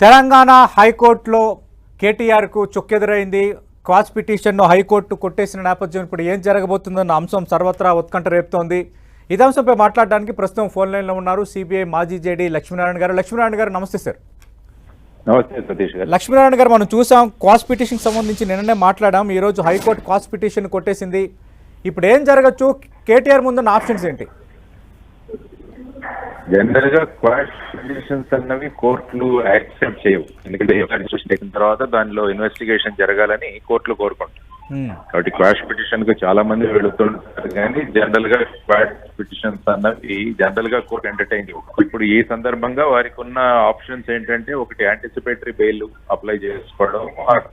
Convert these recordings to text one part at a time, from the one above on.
తెలంగాణ హైకోర్టులో కేటీఆర్కు చుక్కెదురైంది. క్వాస్ పిటిషన్ను హైకోర్టు కొట్టేసిన నేపథ్యం ఇప్పుడు ఏం జరగబోతుందన్న అంశం సర్వత్రా ఉత్కంఠ రేపుతోంది. ఇదే అంశంపై మాట్లాడడానికి ప్రస్తుతం ఫోన్ లైన్లో ఉన్నారు సిబిఐ మాజీ జేడీ లక్ష్మీనారాయణ గారు. లక్ష్మీనారాయణ గారు నమస్తే సార్. నమస్తే సతీష్ గారు. లక్ష్మీనారాయణ గారు మనం చూసాం క్వాస్ పిటిషన్ సంబంధించి నిన్ననే మాట్లాడాం. ఈరోజు హైకోర్టు క్వాస్ పిటిషన్ కొట్టేసింది. ఇప్పుడు ఏం జరగచ్చు? కేటీఆర్ ముందున్న ఆప్షన్స్ ఏంటి? జనరల్గా క్వాష్ పిటిషన్స్ అన్నవి కోర్టులు యాక్సెప్ట్ చేయవు. ఎందుకంటే తర్వాత దానిలో ఇన్వెస్టిగేషన్ జరగాలని కోర్టులు కోరుకుంటారు. కాబట్టి క్వాష్ పిటిషన్కు చాలా మంది వెళుతుంటారు కానీ జనరల్గా క్వాష్ పిటిషన్స్ అన్నవి జనరల్గా కోర్టు ఎంటర్టైన్ చేయవు. ఇప్పుడు ఈ సందర్భంగా వారికి ఉన్న ఆప్షన్స్ ఏంటంటే ఒకటి యాంటిసిపేటరీ బెయిల్ అప్లై చేసుకోవడం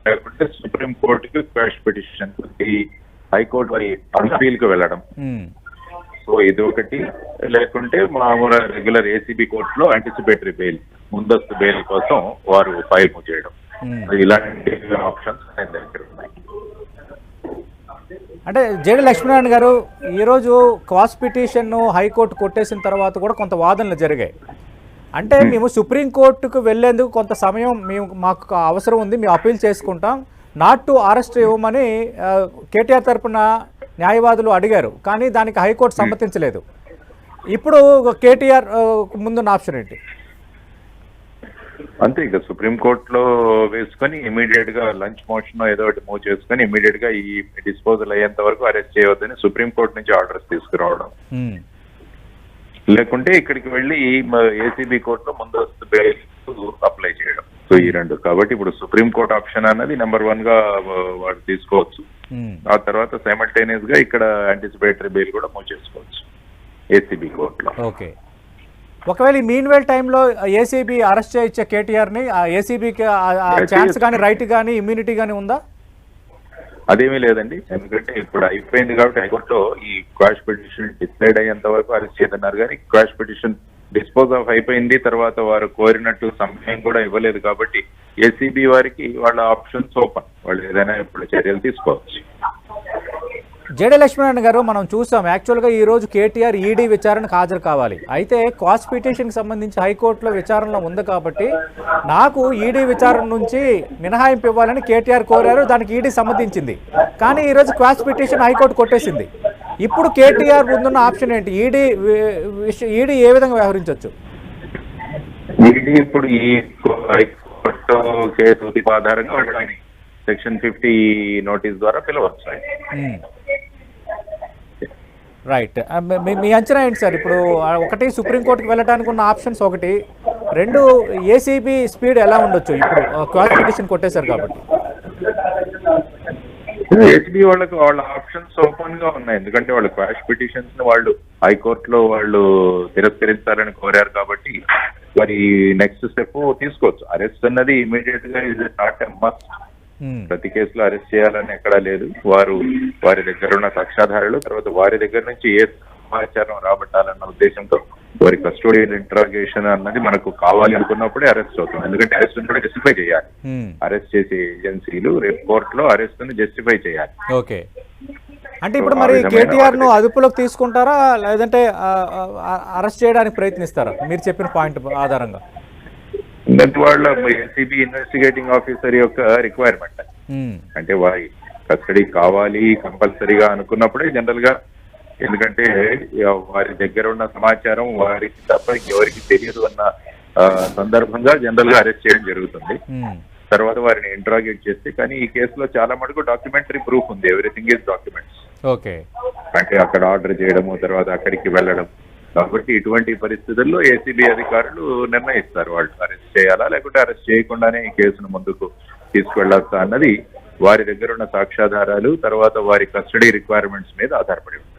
లేకుంటే సుప్రీం కోర్టుకి క్వాష్ పిటిషన్ హైకోర్టు అపీల్కు వెళ్ళడం. సో ఇది ఒకటి. లేకుంటే మామూలు రెగ్యులర్ ఏసీబీ కోర్టులో యాంటిసిపేటరీ బెయిల్ ముందస్తు బెయిల్ కోసం వారు ఫైల్ చేయడం హ్మ్. ఇలాంటి ఆప్షన్స్ ఆయన దగ్గర ఉన్నాయి. అంటే జేడి లక్ష్మీనారాయణ గారు ఈరోజు క్వాస్ పిటిషన్ను హైకోర్టు కొట్టేసిన తర్వాత కూడా కొంత వాదనలు జరిగాయి. అంటే మేము సుప్రీంకోర్టుకు వెళ్ళేందుకు కొంత సమయం మేము మాకు అవసరం ఉంది మేము అప్పీల్ చేసుకుంటాం. నాట్ టు అరెస్ట్ ఇవ్వమని కేటీఆర్ తరపున న్యాయవాదులు అడిగారు కానీ దానికి హైకోర్టు సమ్మతించలేదు. ఇప్పుడు కేటీఆర్ ముందున్న ఆప్షన్ ఏంటి? అంతే ఇక సుప్రీం కోర్టులో వేసుకొని ఇమీడియట్గా లంచ్ మోషన్ ఏదో ఒకటి మూవ్ చేసుకొని ఇమీడియట్గా ఈ డిస్పోజల్ అయ్యేంత వరకు అరెస్ట్ చేయవద్దని సుప్రీం కోర్టు నుంచి ఆర్డర్స్ తీసుకురావడం. హ్మ్. లేకుంటే ఇక్కడికి వెళ్ళి ఏసీబీ కోర్టులో ముందస్తు బెయిల్ అప్లై చేయడం. సో ఈ రెండు. కాబట్టి ఇప్పుడు సుప్రీం కోర్ట్ ఆప్షన్ అన్నది నెంబర్ వన్గా వాడు తీసుకోవచ్చు. ఆ తర్వాత సైమల్టేనియస్గా ఇక్కడ యాంటిసిపేటరీ బెయిల్ కూడా మూవ్ చేసుకోవచ్చు ఏసీబీ కోర్టులో. ఓకే ఒకవేళ మీన్ వేల్ టైంలో ఏసీబీ అరెస్ట్ చేయించే కేటీఆర్ని ఆ ఏసీబీకి ఛాన్స్ కానీ రైట్ కానీ ఇమ్యూనిటీ కానీ ఉందా? అదేమీ లేదండి. ఎందుకంటే ఇప్పుడు అయిపోయింది కాబట్టి హైకోర్టులో ఈ క్వాష్ పిటిషన్ డిసైడ్ అయ్యేంత వరకు అరెస్ట్ చేయదన్నారు కానీ క్వాష్ పిటిషన్ డిస్పోజ్ ఆఫ్ అయిపోయింది. తర్వాత వారు కోరినట్టు సమయం కూడా ఇవ్వలేదు కాబట్టి ఏసీబీ వారికి వాళ్ళ ఆప్షన్స్ ఓపెన్ వాళ్ళు ఏదైనా ఇప్పుడు చర్యలు తీసుకోవచ్చు. జేడే లక్ష్మీనారాయణ గారు మనం చూసాం. యాక్చువల్గా ఈ రోజు కేటీఆర్ ఈడీ విచారణకు హాజరు కావాలి. అయితే కాస్ పిటిషన్కి సంబంధించి హైకోర్టులో విచారణలో ఉంది కాబట్టి నాకు ఈడీ విచారణ నుంచి మినహాయింపు ఇవ్వాలని కేటీఆర్ కోరారు. దానికి ఈడీ సమ్మతించింది. కానీ ఈరోజు క్వాస్ పిటిషన్ హైకోర్టు కొట్టేసింది. ఇప్పుడు కేటీఆర్ ముందున్న ఆప్షన్ ఏంటి? ఈడీ ఈడీ ఏ విధంగా వ్యవహరించవచ్చు? ఇప్పుడు ఈ హైకోర్టు కేసు ఆధారంగా సెక్షన్ ఫిఫ్టీ నోటీస్ ద్వారా పిలవచ్చు. రైట్ uh, మీ అంచనా ఏంటి సార్? ఇప్పుడు ఒకటి సుప్రీంకోర్టుకి వెళ్ళడానికి ఉన్న ఆప్షన్స్ ఒకటి రెండు ఏసీబీ స్పీడ్ ఎలా ఉండొచ్చు? ఇప్పుడు క్వాలిఫికేషన్ కొట్టేశారు కాబట్టి. ఏసీబీ వాళ్ళకి వాళ్ళ ఆప్షన్స్ ఓపెన్గా ఉన్నాయి. ఎందుకంటే వాళ్ళు క్వాష్ పిటిషన్స్ని వాళ్ళు హైకోర్టులో వాళ్ళు తిరస్కరించాలని కోరారు కాబట్టి మరి నెక్స్ట్ స్టెప్ తీసుకోవచ్చు. అరెస్ట్ అన్నది ఇమీడియట్గా ఇది నాట్ మస్ట్ ప్రతి కేసులో అరెస్ట్ చేయాలని ఎక్కడా లేదు. వారు వారి దగ్గర ఉన్న సాక్ష్యాధారాలు తర్వాత వారి దగ్గర నుంచి ఏ సమాచారం రాబట్టాలన్న ఉద్దేశంతో వారి కస్టోడియల్ ఇంట్రాగేషన్ అన్నది మనకు కావాలి అనుకున్నప్పుడే అరెస్ట్ అవుతుంది ఎందుకంటే అరెస్ట్ కూడా జస్టిఫై చేయాలి. Hmm. అరెస్ట్ చేసే ఏజెన్సీలు రేపు కోర్టులో అరెస్ట్ని జస్టిఫై చేయాలి. ఓకే అంటే ఇప్పుడు మరి కేటీఆర్ను అదుపులోకి తీసుకుంటారా? లేదంటే అరెస్ట్ చేయడానికి ప్రయత్నిస్తారా? మీరు చెప్పిన పాయింట్ ఆధారంగా. ఇంకటి వాళ్ళ ఏసీబీ ఇన్వెస్టిగేటింగ్ ఆఫీసర్ యొక్క రిక్వైర్మెంట్ Hmm. అంటే వారి కస్టడీ కావాలి కంపల్సరీగా అనుకున్నప్పుడే జనరల్గా ఎందుకంటే వారి దగ్గర ఉన్న సమాచారం వారికి తప్ప ఎవరికి తెలియదు అన్న సందర్భంగా జనరల్గా అరెస్ట్ చేయడం జరుగుతుంది. Hmm. తర్వాత వారిని ఇంట్రాగేట్ చేస్తే కానీ ఈ కేసులో చాలా మటుకు డాక్యుమెంటరీ ప్రూఫ్ ఉంది. ఎవ్రీథింగ్ ఈజ్ డాక్యుమెంట్స్ ఓకే అంటే అక్కడ ఆర్డర్ చేయడము తర్వాత అక్కడికి వెళ్ళడం కాబట్టి ఇటువంటి పరిస్థితుల్లో ఏసీబీ అధికారులు నిర్ణయిస్తారు. వాళ్ళు అరెస్ట్ చేయాలా లేకుంటే అరెస్ట్ చేయకుండానే ఈ కేసును ముందుకు తీసుకెళ్ళొచ్చా అన్నది వారి దగ్గర ఉన్న సాక్ష్యాధారాలు తర్వాత వారి కస్టడీ రిక్వైర్మెంట్స్ మీద ఆధారపడి ఉంటుంది.